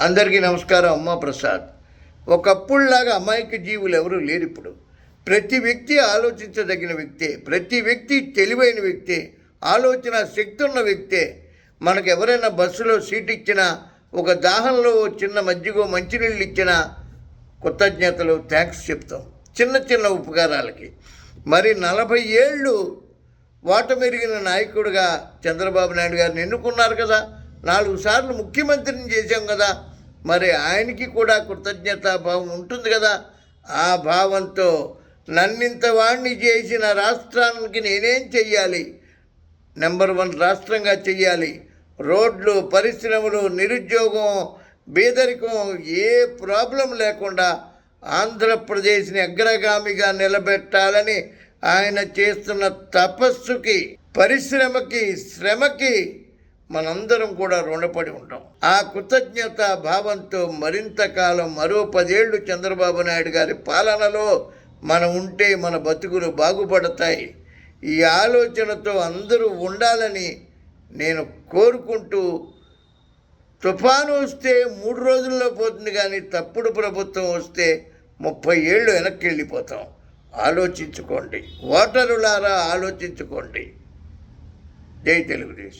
అందరికీ నమస్కారం అమ్మ ప్రసాద్. ఒకప్పుడులాగా అమాయక జీవులు ఎవరూ లేరు ఇప్పుడు ప్రతి వ్యక్తి ఆలోచించదగిన వ్యక్తే ప్రతి వ్యక్తి తెలివైన వ్యక్తే ఆలోచన శక్తి ఉన్న వ్యక్తే. మనకు ఎవరైనా బస్సులో సీట్ ఇచ్చినా ఒక దాహంలో చిన్న మజ్జిగో మంచినీళ్ళు ఇచ్చినా కృతజ్ఞతలు థ్యాంక్స్ చెప్తాం. చిన్న చిన్న ఉపకారాలకి. మరి నలభై ఏళ్ళు ఓటమెరిగిన నాయకుడిగా చంద్రబాబు నాయుడు గారిని ఎన్నుకున్నారు కదా? నాలుగు సార్లు ముఖ్యమంత్రిని చేశాం కదా? మరి ఆయనకి కూడా కృతజ్ఞతా భావం ఉంటుంది కదా. ఆ భావంతో నన్నింత వాణ్ణి చేసిన రాష్ట్రానికి నేనేం చెయ్యాలి? నెంబర్ వన్ రాష్ట్రంగా చెయ్యాలి. రోడ్లు పరిశ్రమలు నిరుద్యోగం బీదరికం ఏ ప్రాబ్లం లేకుండా ఆంధ్రప్రదేశ్ని అగ్రగామిగా నిలబెట్టాలని ఆయన చేస్తున్న తపస్సుకి పరిశ్రమకి శ్రమకి మనందరం కూడా రుణపడి ఉంటాం. ఆ కృతజ్ఞత భావంతో మరింత కాలం మరో పదేళ్ళు చంద్రబాబు నాయుడు గారి పాలనలో మనం ఉంటే మన బతుకులు బాగుపడతాయి. ఈ ఆలోచనతో అందరూ ఉండాలని నేను కోరుకుంటూ తుఫాను వస్తే మూడు రోజుల్లో పోతుంది కానీ తప్పుడు ప్రభుత్వం వస్తే ముప్పై ఏళ్ళు వెనక్కి వెళ్ళిపోతాం. ఆలోచించుకోండి. ఓటరులారా ఆలోచించుకోండి. జై తెలుగుదేశం.